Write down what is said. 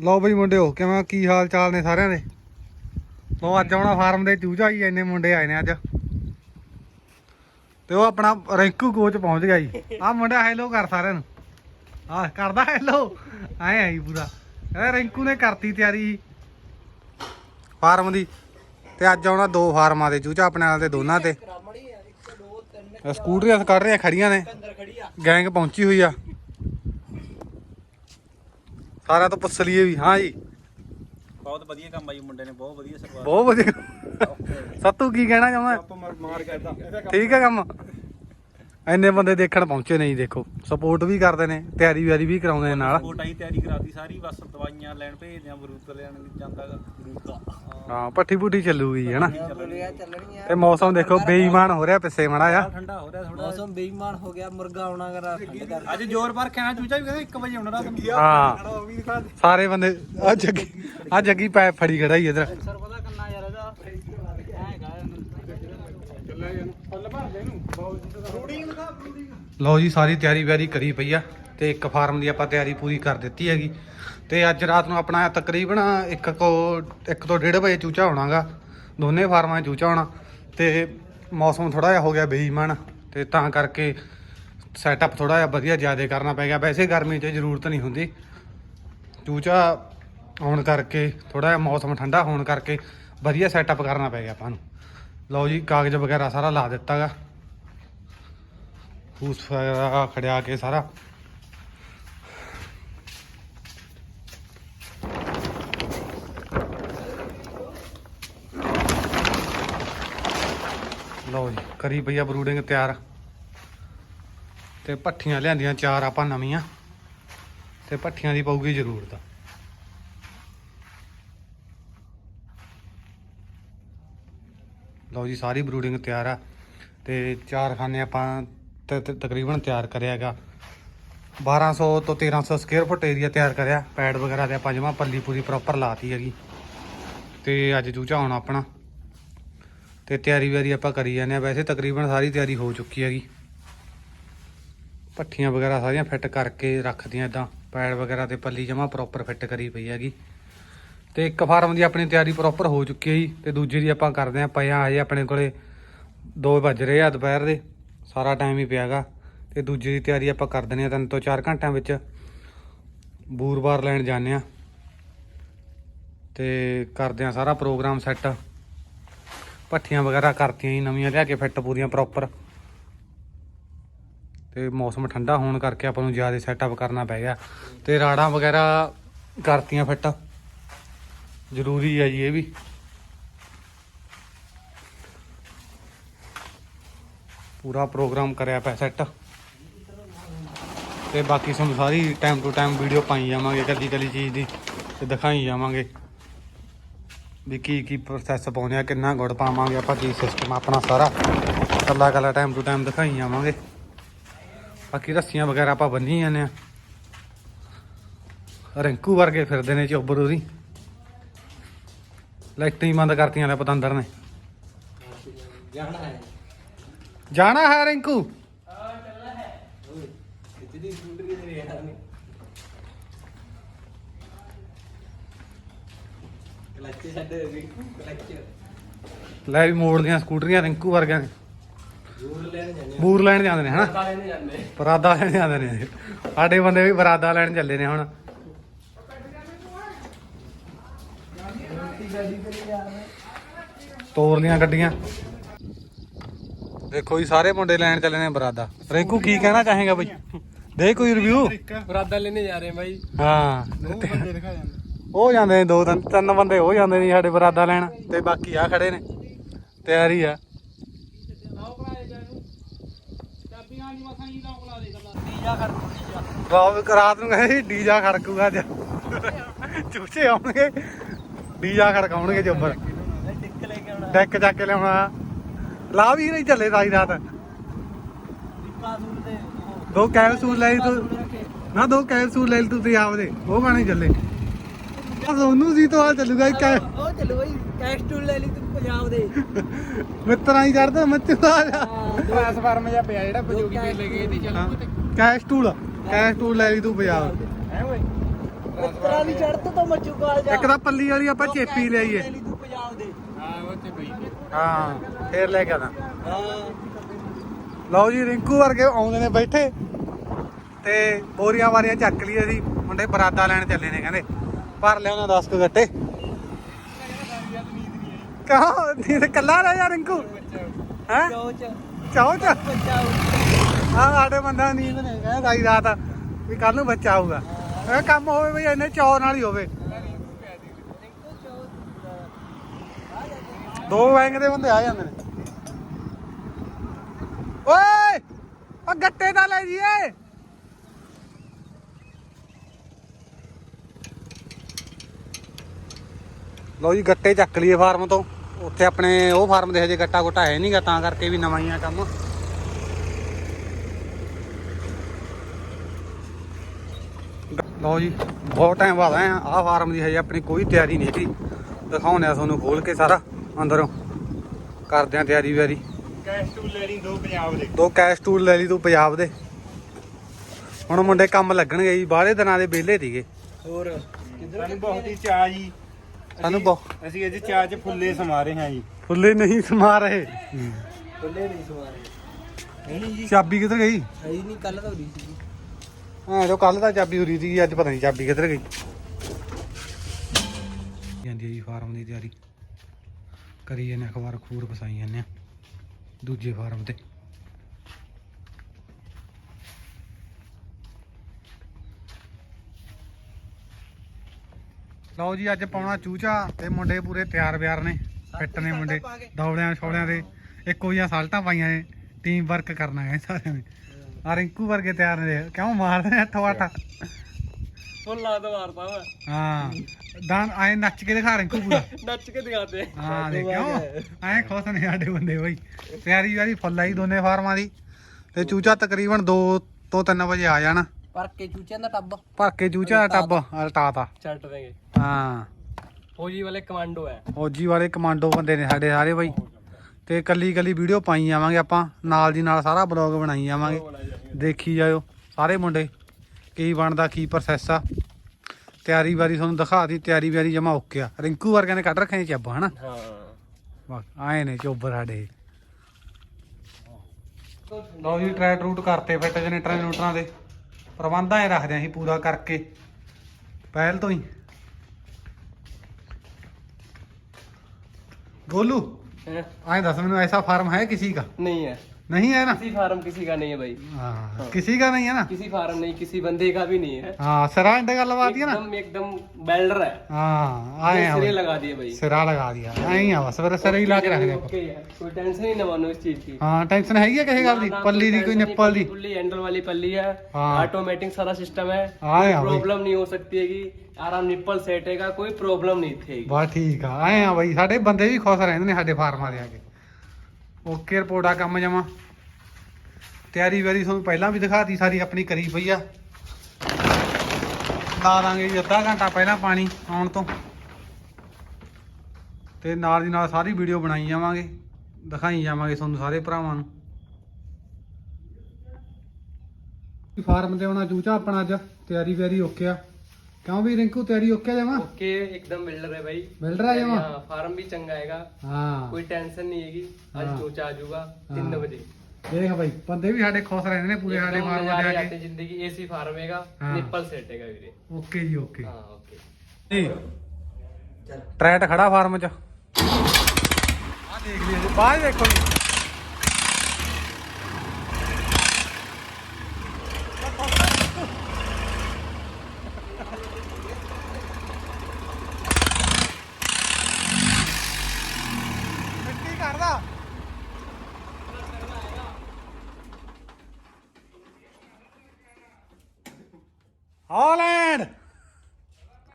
ਲਓ ਬਈ ਮੁੰਡਿਓ, ਕਿਵੇਂ, ਕੀ ਹਾਲ ਚਾਲ ਨੇ ਸਾਰਿਆਂ ਦੇ? ਲਓ, ਅੱਜ ਆਉਣਾ ਫਾਰਮ ਦੇ ਚੂਚਾ ਹੀ ਇੰਨੇ ਮੁੰਡੇ ਆਏ ਨੇ ਅੱਜ। ਤੇ ਉਹ ਆਪਣਾ ਰੈਂਕੂ ਕੋਚ ਪਹੁੰਚ ਗਿਆ ਜੀ। ਆਹ ਮੁੰਡਾ ਹੈਲੋ ਕਰ ਸਾਰਿਆਂ ਨੂੰ। ਆਹ, ਕਰਦਾ ਹੈਲੋ ਐ ਆਈ ਪੂਰਾ। ਇਹ ਰੈਂਕੂ ਨੇ ਕਰਤੀ ਤਿਆਰੀ ਫਾਰਮ ਦੀ। ਤੇ ਅੱਜ ਆਉਣਾ ਦੋ ਫਾਰਮਾਂ ਦੇ ਚੂਚਾ, ਆਪਣੇ ਨਾਲ ਦੇ ਦੋਨਾਂ ਤੇ। ਸਕੂਟਰੀਆਂ ਕੱਢ ਰਹੇ ਖੜੀਆਂ ਨੇ। ਗੈਂਗ ਪਹੁੰਚੀ ਹੋਈ ਆ। ਸਾਰਾ ਤੋਂ ਪੁੱਛ ਲਈਏ ਵੀ ਹਾਂ ਜੀ। ਬਹੁਤ ਵਧੀਆ ਕੰਮ ਆ ਜੀ ਮੁੰਡੇ ਨੇ ਬਹੁਤ ਵਧੀਆ ਸਰਵਾਰ ਬਹੁਤ ਵਧੀਆ। ਸੱਤੂ ਕੀ ਕਹਿਣਾ ਚਾਹੁੰਦਾ? ਆਪਾਂ ਮਾਰ ਮਾਰ ਕਰਦਾ ਠੀਕ ਹੈ ਕੰਮ? ਇੰਨੇ ਬੰਦੇ ਦੇਖਣ ਪਹੁੰਚੇ ਨਹੀਂ ਦੇਖੋ। ਸਪੋਰਟ ਵੀ ਕਰਦੇ ਨੇ ਤਿਆਰੀ ਵਿਆਰੀ ਵੀ ਕਰਾਉਂਦੇ ਨੇ ਨਾਲ। ਕੋਟਾਈ ਤਿਆਰੀ ਕਰਾਤੀ ਸਾਰੀ ਬਸ ਦਵਾਈਆਂ ਲੈਣ ਭੇਜਦੇ ਆ ਬਰੂਤ ਲੈਣ ਜਾਂਦਾਗਾ ਬਰੂਤਾ। ਹਾਂ ਪੱਠੀ ਪੁੱਠੀ ਚੱਲੂਗੀ ਹੈਨਾ ਤੇ ਮੌਸਮ ਦੇਖੋ ਬੇਈਮਾਨ ਹੋ ਰਿਹਾ ਪਿੱਛੇ ਮੜਾ ਆ ਠੰਡਾ ਹੋ ਰਿਹਾ ਥੋੜਾ ਮੌਸਮ ਬੇਈਮਾਨ ਹੋ ਗਿਆ ਮੁਰਗਾ ਆਉਣਾ ਕਰਾ ਅੱਜ ਜ਼ੋਰ ਪਰ ਕਹਿਣਾ ਚੂਚਾ ਵੀ ਕਹਿੰਦਾ 1 ਵਜੇ ਆਉਣਾ ਰਾਤ ਨੂੰ। ਹਾਂ। ਸਾਰੇ ਬੰਦੇ ਆ ਜੱਗੀ ਆ ਜੱਗੀ ਪੈ ਫੜੀ ਖੜਾ ਹੀ ਇਧਰ। ਸਰ ਪਤਾ ਕੰਨਾ ਯਾਰ ਇਹਦਾ। ਹੈਗਾ ਲਓ ਜੀ, ਸਾਰੀ ਤਿਆਰੀ ਵਿਆਰੀ ਕਰੀ ਪਈ ਆ ਤੇ ਇੱਕ ਫਾਰਮ ਦੀ ਆਪਾਂ ਤਿਆਰੀ ਪੂਰੀ ਕਰ ਦਿੱਤੀ ਹੈਗੀ। ਤੇ ਅੱਜ ਰਾਤ ਨੂੰ ਆਪਣਾ ਤਕਰੀਬਨ ਇੱਕ ਕੋ, ਇੱਕ ਤੋਂ ਡੇਢ ਵਜੇ ਚੂਚਾ ਹੋਣਾਗਾ। ਦੋਨੇ ਫਾਰਮਾਂ 'ਚ ਚੂਚਾ ਹੋਣਾ ਤੇ ਮੌਸਮ ਥੋੜਾ ਜਿਹਾ ਹੋ ਗਿਆ ਬੇਈਮਾਨ ਤੇ ਤਾਂ ਕਰਕੇ ਸੈਟਅਪ ਥੋੜਾ ਜਿਹਾ ਵਧੀਆ ਜ਼ਿਆਦਾ ਕਰਨਾ ਪੈ ਗਿਆ। ਵੈਸੇ ਗਰਮੀ 'ਚ ਜ਼ਰੂਰਤ ਨਹੀਂ ਹੁੰਦੀ। ਚੂਚਾ ਆਉਣ ਕਰਕੇ ਥੋੜਾ ਜਿਹਾ ਮੌਸਮ ਠੰਡਾ ਹੋਣ ਕਰਕੇ ਵਧੀਆ ਸੈਟਅਪ ਕਰਨਾ ਪੈ ਗਿਆ ਆਪਾਂ ਨੂੰ। ਲਓ ਜੀ, ਕਾਗਜ਼ ਵਗੈਰਾ ਸਾਰਾ ਲਾ ਦਿੱਤਾਗਾ ਫੂਸ ਵਗੈਰਾ ਖੜਿਆ ਕੇ ਸਾਰਾ। ਲਓ ਜੀ, ਕਰੀ ਪਈ ਆ ਬਰੂਡਿੰਗ ਤਿਆਰ। ਤੇ ਪੱਠੀਆਂ ਲਿਆਂਦੀਆਂ ਚਾਰ ਆਪਾਂ ਨਵੀਆਂ। ਤੇ ਪੱਠੀਆਂ ਦੀ ਪਊਗੀ ਜ਼ਰੂਰਤ। ਲਓ ਜੀ, ਸਾਰੀ ਬਰੂਡਿੰਗ ਤਿਆਰ ਆ। ਤੇ ਚਾਰ ਖਾਨੇ ਆਪਾਂ ਤ- ਤ- ਤਕਰੀਬਨ ਤਿਆਰ ਕਰਿਆਗਾ 1200 ਤੋਂ 1300 ਸਕੁਅਰ ਫੁੱਟ ਏਰੀਆ ਤਿਆਰ ਕਰਿਆ। ਪੈਡ ਵਗੈਰਾ ਤੇ ਆਪਾਂ ਜਮਾ ਪੱਲੀ ਪੂਰੀ ਪ੍ਰੋਪਰ ਲਾਤੀ ਹੈਗੀ। ਤੇ ਅੱਜ ਚੂਚਾ ਆਉਣਾ ਆਪਣਾ। ਤੇ ਤਿਆਰੀ ਵਿਆਰੀ ਆਪਾਂ ਕਰੀ ਜਾਂਦੇ ਆ ਵੈਸੇ ਤਕਰੀਬਨ ਸਾਰੀ ਤਿਆਰੀ ਹੋ ਚੁੱਕੀ ਹੈਗੀ। ਪੱਠੀਆਂ ਵਗੈਰਾ ਸਾਰੀਆਂ ਫਿੱਟ ਕਰਕੇ ਰੱਖਦੀਆਂ ਇਦਾਂ ਪੈਡ ਵਗੈਰਾ ਤੇ ਪੱਲੀ ਜਮਾ ਪ੍ਰੋਪਰ ਫਿੱਟ ਕਰੀ ਪਈ ਹੈਗੀ। ਤੇ ਇੱਕ ਫਾਰਮ ਦੀ ਆਪਣੀ ਤਿਆਰੀ ਪ੍ਰੋਪਰ ਹੋ ਚੁੱਕੀ ਹੈ ਜੀ। ਤੇ ਦੂਜੀ ਦੀ ਆਪਾਂ ਕਰਦੇ ਆਂ ਪਿਆ ਹਜੇ ਆਪਣੇ ਕੋਲੇ 2 ਵੱਜ ਰਹੇ ਆ ਦੁਪਹਿਰ ਦੇ। ਸਾਰਾ ਟਾਈਮ ਹੀ ਪਿਆਗਾ। ਤੇ ਦੂਜੀ ਦੀ ਤਿਆਰੀ ਆਪਾਂ ਕਰ ਦਿੰਦੇ ਆ ਤਿੰਨ ਤੋਂ ਚਾਰ ਘੰਟਿਆਂ ਵਿੱਚ। ਬੂਰਵਾਰ ਲੈਣ ਜਾਂਦੇ ਆ ਤੇ ਕਰਦੇ ਆ ਸਾਰਾ ਪ੍ਰੋਗਰਾਮ ਸੈੱਟ ਪੱਠੀਆਂ ਵਗੈਰਾ ਕਰਤੀਆਂ ਜੀ, ਨਵੀਆਂ ਲਿਆ ਕੇ ਫਿੱਟ ਪੂਰੀਆਂ ਪ੍ਰੋਪਰ ਤੇ ਮੌਸਮ ਠੰਡਾ ਹੋਣ ਕਰਕੇ ਆਪਾਂ ਨੂੰ ਜ਼ਿਆਦਾ ਸੈਟਅਪ ਕਰਨਾ ਪੈ ਗਿਆ। ਤੇ ਰਾੜਾਂ ਵਗੈਰਾ ਕਰਤੀਆਂ ਫਿੱਟ ਜ਼ਰੂਰੀ ਹੈ ਜੀ ਇਹ ਵੀ। ਪੂਰਾ ਪ੍ਰੋਗਰਾਮ ਕਰਿਆ ਪਿਆ ਸੈੱਟ ਤੇ ਬਾਕੀ ਤੁਹਾਨੂੰ ਸਾਰੀ ਟਾਈਮ ਟੂ ਟਾਈਮ ਵੀਡੀਓ ਪਾਈ ਜਾਵਾਂਗੇ ਕੱਲੀ ਕੱਲੀ ਚੀਜ਼ ਦੀ, ਤੇ ਦਿਖਾਈ ਜਾਵਾਂਗੇ ਵੀ ਕੀ ਕੀ ਪ੍ਰੋਸੈਸ ਪਾਉਂਦੇ ਆ, ਕਿੰਨਾ ਗੁੜ ਪਾਵਾਂਗੇ, ਆਪਾਂ ਕੀ ਸਿਸਟਮ ਆਪਣਾ ਸਾਰਾ। ਕੱਲਾ ਕੱਲਾ ਟਾਈਮ ਟੂ ਟਾਈਮ ਦਿਖਾਈ ਜਾਵਾਂਗੇ। ਬਾਕੀ ਰੱਸੀਆਂ ਵਗੈਰਾ ਆਪਾਂ ਬੰਨੀ ਜਾਂਦੇ ਆ। ਰਿੰਕੂ ਵਰਗੇ ਫਿਰਦੇ ਨੇ ਚੋਬਰ ਉਹਦੀ ਲਾਈਟਾਂ ਹੀ ਬੰਦ ਕਰਤੀਆਂ ਨੇ ਪਤੰਦਰ ਨੇ। ਜਾਣਾ ਹੈ। ਜਾਣਾ ਹੈ ਰਿੰਕੂ? ਲੈ ਵੀ ਮੋੜ ਦੀਆਂ ਸਕੂਟਰੀਆਂ ਰਿੰਕੂ ਵਰਗਿਆਂ ਨੇ ਬੂਰ ਲੈਣ ਜਾਂਦੇ ਨੇ, ਹਨਾ? ਬਰਾਦਾ ਲੈਣ ਜਾਂਦੇ ਨੇ। ਸਾਡੇ ਬੰਦੇ ਵੀ ਬਰਾਦਾ ਲੈਣ ਚੱਲੇ ਨੇ ਹੁਣ। ਤੋਰ ਲੀਆਂ ਗੱਡੀਆਂ। ਦੇਖੋ ਜੀ ਸਾਰੇ ਮੁੰਡੇ ਲੈਣ ਚੱਲੇ ਨੇ ਬਰਾਦਾ। ਰਿੰਕੂ ਕੀ ਕਹਿਣਾ ਚਾਹੇਗਾ ਬਈ? ਦੇ ਕੋਈ ਰਿਵਿਊ ਬਰਾਦਾ ਲੈਣੇ ਜਾ ਰਹੇ ਬਾਈ। ਹਾਂ। ਬੰਦੇ ਦਿਖਾ ਜਾਂਦੇ। ਉਹ ਜਾਂਦੇ ਨੇ ਦੋ ਤਿੰਨ ਤਿੰਨ ਬੰਦੇ ਹੋ ਜਾਂਦੇ ਨੇ ਸਾਡੇ ਬਰਾਦਾ ਲੈਣ। ਤੇ ਬਾਕੀ ਆ ਖੜੇ ਨੇ। ਤਿਆਰੀ ਆ। ਰਾਤ ਰਾਤ ਨੂੰ ਕਹਿੰਦੇ ਡੀਜਾ ਖੜਕੂਗਾ ਅੱਜ। ਚੂਚੇ ਆਉਣਗੇ। ਡੀਜਾ ਖੜਕਾਉਣਗੇ ਜੋਬਰ। ਡਿੱਕ ਲੈ ਕੇ ਆਉਣਾ ਡੈਕ ਚੱਕ ਕੇ ਲਿਆਉਣਾ। ਲਾ ਵੀ ਨਹੀਂ ਚੱਲੇ ਸਾਰੀ ਰਾਤ। ਦੇ ਦੋ ਕੈਪਸੂਲ ਲੈ ਲਈ ਤੂੰ। ਨਾ ਦੋ ਕੈਪਸੂਲ ਲੈ ਲਈ ਤੂੰ ਪੰਜਾਬ ਦੇ ਉਹ ਗਾਣੇ ਚੱਲੇ? ਆ ਸੋਨੂੰ ਸੀ ਤੋਂ ਆ ਚੱਲੂਗਾ ਕੈ ਉਹ ਚਲੋ ਬਾਈ ਕੈਸਟੂਲ ਲੈ ਲਈ ਤੂੰ ਪੰਜਾਬ ਦੇ। ਮਿੱਤਰਾਂ ਹੀ ਚੜਦਾ ਮੱਚੂ ਆ ਜਾ। ਕਲਾਸ ਫਾਰਮ ਜਿਹਾ ਪਿਆ ਜਿਹੜਾ ਪਜੋਗੀ ਤੇ ਲੈ ਗਏ ਤੇ ਹਾਂ, ਕੈਸ਼ ਟੂਲ ਕੈਸ਼ ਟੂਲ ਲੈ ਲਈ ਤੂੰ ਪੰਜਾਬ ਹੈ ਓਏ? ਮਿੱਤਰਾਂ ਦੀ ਚੜ੍ਹਤ ਤੋਂ ਮੱਚੂ ਕਾਲ ਜਾ। ਇੱਕ ਤਾਂ ਪੱਲੀ ਵਾਲੀ ਆਪਾਂ ਚੇਪੀ ਲਈ ਤੂੰ ਪੰਜਾਬ ਦੇ। ਹਾਂ ਉਹ ਤੇ ਪਈ ਹਾਂ। ਫੇਰ ਲੈ ਕੇ ਆਣਾ ਲਓ ਜੀ, ਰਿੰਕੂ ਵਰਗੇ ਆਉਂਦੇ ਨੇ ਬੈਠੇ। ਤੇ ਬੋਰੀਆਂ ਵਾਰੀਆਂ ਚੱਕ ਲਈਏ ਸੀ ਮੁੰਡੇ ਬਰਾਦਾ ਲੈਣ ਚੱਲੇ ਨੇ ਕਹਿੰਦੇ। ਭਰ ਲਿਆ ਉਹਨਾਂ 10 ਕੁ ਗੱਟੇ। ਕਹਾਂ ਨੀਂਦ ਕੱਲਾ ਰਹਿ ਜਾ ਰਿੰਕੂ? ਹੈ? ਚਾਹੋ ਚ? ਹਾਂ ਸਾਡੇ ਬੰਦਾ ਨੀਂਦ ਨੇ। ਕਹਿੰਦਾ ਸਾਰੀ ਰਾਤ ਵੀ ਕੱਲ ਨੂੰ ਬੱਚਾ ਆਊਗਾ। ਕੰਮ ਹੋਵੇ ਬਈ, ਇੰਨੇ ਚੌਰ ਨਾਲ ਹੀ ਹੋਵੇ। ਦੋ ਬੈਂਕ ਦੇ ਬੰਦੇ ਆ ਜਾਂਦੇ ਨੇ। ਓਏ ਆ ਗੱਟੇ ਤਾਂ ਲੈ ਜੀਏ। ਲਓ ਜੀ, ਗੱਟੇ ਚੱਕ ਲਈਏ ਫਾਰਮ ਤੋਂ। ਉੱਥੇ ਆਪਣੇ ਉਹ ਫਾਰਮ ਦੇ ਹਜੇ ਗੱਟਾ ਗੁੱਟਾ ਹੈ ਨਹੀਂਗਾ ਤਾਂ ਕਰਕੇ ਵੀ ਨਵਾਂ ਹੀ ਆ ਕੰਮ। ਲਓ ਜੀ, ਬਹੁਤ ਟਾਈਮ ਬਾਅਦ ਆਏ ਆ। ਆਹ ਫਾਰਮ ਦੀ ਹਜੇ ਆਪਣੀ ਕੋਈ ਤਿਆਰੀ ਨਹੀਂ ਹੈਗੀ। ਦਿਖਾਉਂਦੇ ਆ ਤੁਹਾਨੂੰ ਖੋਲ ਕੇ ਸਾਰਾ। ਅੰਦਰੋਂ। ਕਰਦੇ ਆ ਤਿਆਰੀ ਵਿਆਰੀ ਕੈਸ਼ ਟੂ ਲੈਣੀ ਦੋ ਪੰਜਾਬ ਦੇ। ਦੋ ਕੈਸ਼ ਟੂਲ ਲੈ ਲਈ ਤੂੰ ਪੰਜਾਬ ਦੇ। ਹੁਣ ਮੁੰਡੇ ਕੰਮ ਲੱਗਣਗੇ ਜੀ ਬਾਹਲੇ ਦਿਨਾਂ ਦੇ ਵਿਹਲੇ ਸੀਗੇ। ਹੋਰ ਸਾਨੂੰ ਬਹੁਤ ਹੀ ਚਾਹ ਜੀ। ਸਾਨੂੰ ਬਹੁਤ ਅਸੀਂ ਅੱਜ ਚਾਹ 'ਚ ਫੁੱਲੇ ਸਮਾ ਰਹੇ ਹਾਂ ਜੀ। ਫੁੱਲੇ ਨਹੀਂ ਸਮਾ ਰਹੇ। ਖੁੱਲੇ ਨਹੀਂ ਸਵਾਰੇ ਨਹੀਂ ਜੀ। ਚਾਬੀ ਕਿੱਧਰ ਗਈ? ਹੈ ਹੀ ਨਹੀਂ ਕੱਲ ਤਾਂ ਉਰੀ ਸੀ ਹਾਂ ਜੋ ਕੱਲ ਤਾਂ ਚਾਬੀ ਉਰੀ ਸੀ ਅੱਜ ਪਤਾ ਨਹੀਂ ਚਾਬੀ ਕਿੱਧਰ ਗਈ। ਜਾਂਦੀ ਹੈ ਜੀ ਫਾਰਮ ਦੀ ਤਿਆਰੀ। ਕਰੀ ਜਾਂਦੇ ਅਖਬਾਰ ਖੂਰ ਫਸਾਈ ਜਾਂਦੇ ਆ ਦੂਜੇ ਫਾਰਮ ਤੇ। ਲਓ ਜੀ ਅੱਜ ਪਾਉਣਾ ਚੂਚਾ ਤੇ ਮੁੰਡੇ ਪੂਰੇ ਤਿਆਰ ਬਿਆਰ ਨੇ ਫਿੱਟ ਨੇ ਮੁੰਡੇ ਦੌੜਿਆਂ ਛੋੜਿਆਂ ਦੇ। ਇੱਕੋ ਜਿਹੀਆਂ ਸਾਲਟਾਂ ਪਾਈਆਂ ਨੇ ਟੀਮ ਵਰਕ ਕਰਨਾ ਹੈ ਸਾਰਿਆਂ ਨੇ। ਆ ਰਿੰਕੂ ਵਰਗੇ ਤਿਆਰ ਨੇ ਕਿਉਂ ਮਾਰਦੇ ਨੇ ਅੱਠੋ ਅੱਠ ਫੁੱਲ ਲਾ ਦੋ ਮਾਰਦਾ ਵਾ। ਹਾਂ ਦਾਨ ਆਏ ਨੱਚ ਕੇ ਦਿਖਾ ਰਿੰਕੂ ਪੂਰਾ ਨੱਚ ਕੇ ਦਿਖਾਤੇ। ਹਾਂ ਦੇ ਕਿਉਂ ਐ ਖੁਸ਼ ਨੇ ਸਾਡੇ ਬੰਦੇ ਬਈ। ਤਿਆਰੀ ਵਾਰੀ ਫੁੱਲ ਆਈ ਦੋਨੇ ਫਾਰਮਾਂ ਦੀ। ਤੇ ਚੂਚਾ ਤਕਰੀਬਨ 2 ਤੋਂ 3 ਵਜੇ ਆ ਜਾਣਾ। ਪਰ ਕੇ ਚੂਚਿਆਂ ਦਾ ਟੱਬ। ਭਰ ਕੇ ਚੂਚਾ ਦਾ ਟੱਬ ਅਲਟਾਤਾ ਛੱਡ ਦੇਗੇ ਹਾਂ। ਫੌਜੀ ਵਾਲੇ ਕਮਾਂਡੋ ਹੈ। ਫੌਜੀ ਵਾਲੇ ਕਮਾਂਡੋ ਬੰਦੇ ਨੇ ਸਾਡੇ ਸਾਰੇ ਬਈ। ਤੇ ਕੱਲੀ ਕੱਲੀ ਵੀਡੀਓ ਪਾਈ ਜਾਵਾਂਗੇ ਆਪਾਂ। ਨਾਲ ਦੀ ਨਾਲ ਸਾਰਾ ਬਲੌਗ ਬਣਾਈ ਜਾਵਾਂਗੇ। ਦੇਖੀ ਜਾਇਓ ਸਾਰੇ ਮੁੰਡੇ ਕੀ ਬਣਦਾ ਕੀ ਪ੍ਰੋਸੈਸ ਆ। ਤਿਆਰੀ ਵਾਰੀ ਤੁਹਾਨੂੰ ਦਿਖਾ ਦੀ ਤਿਆਰੀ ਵਾਰੀ ਜਮਾ ਓਕੇ ਆ। ਰਿੰਕੂ ਵਰਗਿਆਂ ਨੇ ਕੱਢ ਰੱਖਿਆ ਚੱਬ ਹਨਾ? ਹਾਂ। ਬਸ ਆਏ ਨੇ ਚੋਬਰ ਸਾਡੇ। ਲਓ ਜੀ ਟਰੈਕ ਰੂਟ ਕਰਤੇ ਫਿੱਟ ਜਨਰੇਟਰਾਂ ਜਨੂਟਰਾਂ ਦੇ। ਪ੍ਰਬੰਧ ਐ ਰੱਖਦੇ ਆਂ ਪੂਰਾ ਕਰਕੇ। ਪਹਿਲ ਤੋਂ ਹੀ। ਗੋਲੂ ਆਏ ਦੱਸ ਮੈਨੂੰ ਐਸਾ ਫਾਰਮ ਹੈ ਕਿਸੇ ਦਾ? ਨਹੀਂ ਹੈ। नहीं है ना किसी फार्म किसी का नहीं है भाई हाँ किसी का नहीं है ना किसी फार्म नहीं किसी बंदे का भी नहीं है हाँ सिरा इंडे का लगा दिया ना एकदम एकदम बेल्डर है हाँ आए हैं सिरे भाई। लगा दिए भाई सिरा लगा दिया आए हैं बस फिर सिरा ही ला के रख दिया ओके है कोई टेंशन ही ना मानो इस चीज की हाँ टेंशन है कहे गल दी ना, पल्ली दी कोई tension नहीं, निप्पल दी फुल्ली हैंडल वाली पल्ली है हाँ। ऑटोमेटिक सारा सिस्टम है आए हैं भाई प्रॉब्लम नहीं हो सकती है कि आराम निप्पल सेट हैगा कोई प्रॉब्लम नहीं थी ਬਸ ਠੀਕ ਆ ਆਏ ਆ ਬਾਈ ਸਾਡੇ ਬੰਦੇ ਵੀ ਖੁਸ਼ ਰਹਿੰਦੇ ਨੇ ਸਾਡੇ ਫਾਰਮਾਂ ਦੇ ਆ ਕੇ ਓਕੇ ਰਿਪੋਰਟ ਆ ਕੰਮ ਜਮਾ। ਤਿਆਰੀ ਵਾਰੀ ਤੁਹਾਨੂੰ ਪਹਿਲਾਂ ਵੀ ਦਿਖਾਤੀ, ਸਾਰੀ ਆਪਣੀ ਕਰੀ ਪਈ ਆ। ਲਾ ਦਾਂਗੇ ਜੀ ਅੱਧਾ ਘੰਟਾ ਪਹਿਲਾਂ ਪਾਣੀ ਆਉਣ ਤੋਂ। ਤੇ ਨਾਲ ਦੀ ਨਾਲ ਸਾਰੀ ਵੀਡੀਓ ਬਣਾਈ ਜਾਵਾਂਗੇ, ਦਿਖਾਈ ਜਾਵਾਂਗੇ ਤੁਹਾਨੂੰ ਸਾਰੇ ਭਰਾਵਾਂ ਨੂੰ। ਫਾਰਮ ਤੇ ਆਉਣਾ ਚੂਚਾ ਆਪਣਾ ਅੱਜ, ਤਿਆਰੀ ਵਿਆਰੀ ਓਕੇ ਆ। ਕਿਉਂ ਵੀ ਰਿੰਕੂ ਤਿਆਰੀ ਓਕੇ ਜਮਾ ओके एकदम बिल्डर है भाई ਮਿਲ ਰਿਹਾ ਜਮਾ हाँ, फार्म भी चंगा हैगा ਹਾਂ कोई टेंशन नहीं हैगी आज हाँ। चोचा आ जाऊगा तीन हाँ। बजे ਦੇਖ ਬਾਈ ਬੰਦੇ ਵੀ ਸਾਡੇ ਖੁਸ਼ ਰਹਿੰਦੇ ਨੇ ਪੂਰੇ ਸਾਡੇ एकदम ਫਾਰਮ नजारे ਤੇ ਆ आते ਕੇ जिंदगी एसी फार्म हैगा हाँ। निप्पल सेट हैगा वीरे ਓਕੇ ਜੀ ਓਕੇ हाँ ओके ਜੀ ਟਰੈਟ ਖੜਾ ਫਾਰਮ ਚ ਆ ਦੇਖ ਲਈ ਜੀ ਬਾਹਰ ਦੇਖੋ ਜੀ